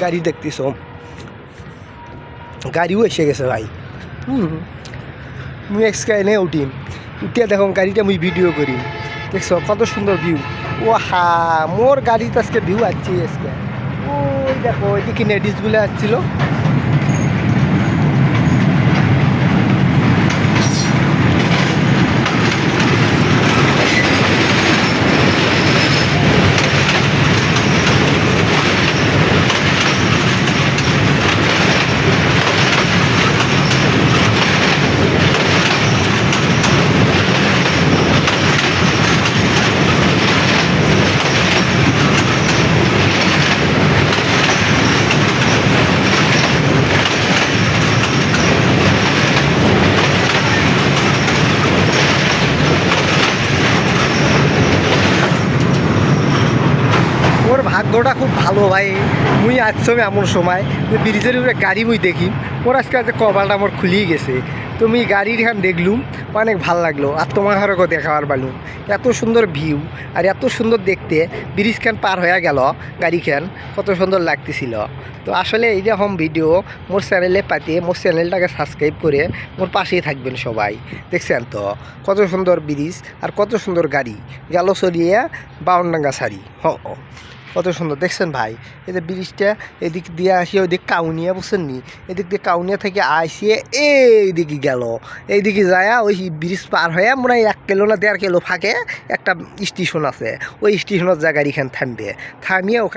গাড়ি দেখতেছ? গাড়িও এসে গেছে ভাই। হুম। মুই এক্সকা এনে উঠিম। উঠিয়া দেখো, গাড়িটা মুই ভিডিও করিম। দেখছ, কত সুন্দর ভিউ ও হা মোর গাড়িতে আজকে ভিউ আসছে আজকে ওই দেখো এদিকে লেডিসগুলো আসছিল। ওর ভাগ্যটা খুব ভালো ভাই। মুই আসছম এমন সময় যে ব্রিজের উপরে গাড়ি মুই দেখি, ওর আজকে আজকে কপালটা আমার খুলিয়ে গেছে। তো মুই গাড়ির খান দেখলুম, অনেক ভালো লাগল। আর তোমার ঘরকে দেখাবার পারলুম। এত সুন্দর ভিউ আর এত সুন্দর দেখতে, ব্রিজ খান পার হয়ে গেল, গাড়ি খান কত সুন্দর লাগতেছিল। তো আসলে এই রকম ভিডিও মোর চ্যানেলে পাতিয়ে মোর চ্যানেলটাকে সাবস্ক্রাইব করে মোর পাশেই থাকবেন সবাই। দেখছেন তো? কত সুন্দর ব্রিজ আর কত সুন্দর গাড়ি। গেল চলিয়ে বাউন্ডাঙ্গা শাড়ি হ। কত সুন্দর। দেখছেন ভাই? এই যে ব্রিজটা এদিক দিয়ে আসিয়ে ওইদিক কাউনিয়া, বুঝছেন নি? এদিক দিয়ে কাউনিয়া থেকে আসিয়ে এইদিকে গেল। এইদিকে যায়া ওই ব্রিজ পার হয়ে মনে হয় এক কিলো না দেড় কিলো ফাঁকে একটা স্টেশন আছে। ওই স্টেশনের জায়গায় এখানে থামবে। থামিয়ে ওখানে